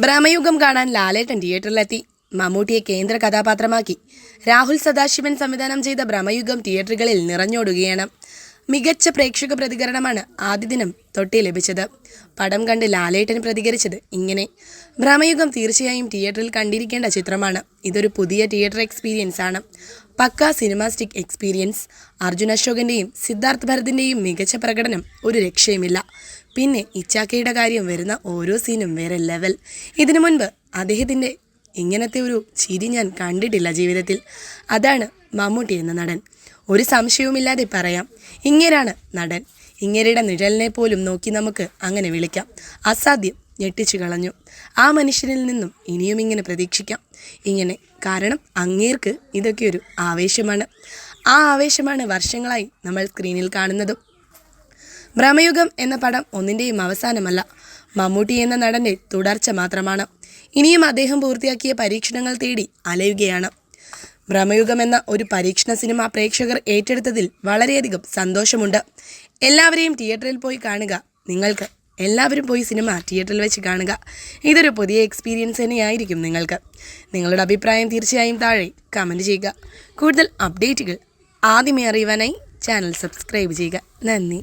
ഭ്രമയുഗം കാണാൻ ലാലേട്ടൻ തിയേറ്ററിലെത്തി. മമ്മൂട്ടിയെ കേന്ദ്ര കഥാപാത്രമാക്കി. രാഹുൽ സദാശിവൻ സംവിധാനം ചെയ്ത ഭ്രമയുഗം തിയേറ്ററുകളിൽ നിറഞ്ഞോടുകയാണ്. മികച്ച പ്രേക്ഷക പ്രതികരണമാണ് ആദ്യ ദിനം തൊട്ടേ ലഭിച്ചത്. പടം കണ്ട് ലാലേട്ടൻ പ്രതികരിച്ചത് ഇങ്ങനെ. ഭ്രമയുഗം തീർച്ചയായും തിയേറ്ററിൽ കണ്ടിരിക്കേണ്ട ചിത്രമാണ്. ഇതൊരു പുതിയ തിയേറ്റർ എക്സ്പീരിയൻസ് ആണ്. പക്ക സിനിമാസ്റ്റിക് എക്സ്പീരിയൻസ്. അർജുൻ അശോകന്റെയും സിദ്ധാർത്ഥ് ഭരതിന്റെയും മികച്ച പ്രകടനം ഒരു രക്ഷയുമില്ല. പിന്നെ ഇച്ചാക്കയുടെ കാര്യം വരുന്ന ഓരോ സീനും വേറെ ലെവൽ ഇതിനു മുൻപ് അദ്ദേഹത്തിന്റെ ഇങ്ങനത്തെ ഒരു ചിരി ഞാൻ കണ്ടിട്ടില്ല ജീവിതത്തിൽ. അതാണ് മമ്മൂട്ടി എന്ന നടൻ. ഒരു സംശയവുമില്ലാതെ പറയാം. ഇങ്ങനെയാണ് നടൻ. ഇങ്ങനെയുടെ നിഴലിനെ പോലും നോക്കി നമുക്ക് അങ്ങനെ വിളിക്കാം. അസാധ്യം ഞെട്ടിച്ചു കളഞ്ഞു. ആ മനുഷ്യനിൽ നിന്നും ഇനിയും ഇങ്ങനെ പ്രതീക്ഷിക്കാം. ഇങ്ങനെ. കാരണം അങ്ങേർക്ക് ഇതൊക്കെ ഒരു ആവേശമാണ്. ആ ആവേശമാണ് വർഷങ്ങളായി നമ്മൾ സ്ക്രീനിൽ കാണുന്നതും. ഭ്രമയുഗം എന്ന പടം ഒന്നിന്റെയും അവസാനമല്ല. മമ്മൂട്ടി എന്ന നടന്റെ തുടർച്ച മാത്രമാണ്. ഇനിയും അദ്ദേഹം പൂർത്തിയാക്കിയ പരീക്ഷണങ്ങൾ തേടി അലയുകയാണ്. ഭ്രമയുഗം എന്ന ഒരു പരീക്ഷണ സിനിമ പ്രേക്ഷകർ ഏറ്റെടുത്തതിൽ വളരെയധികം സന്തോഷമുണ്ട്. എല്ലാവരെയും തിയേറ്ററിൽ പോയി കാണുക. നിങ്ങൾക്ക് എല്ലാവരും പോയി സിനിമ തിയേറ്ററിൽ വെച്ച് കാണുക. ഇതൊരു പുതിയ എക്സ്പീരിയൻസ് തന്നെയായിരിക്കും നിങ്ങൾക്ക്. നിങ്ങളുടെ അഭിപ്രായം തീർച്ചയായും താഴെ കമന്റ് ചെയ്യുക. കൂടുതൽ അപ്ഡേറ്റുകൾ ആദ്യമേ അറിയുവാനായി ചാനൽ സബ്സ്ക്രൈബ് ചെയ്യുക. നന്ദി.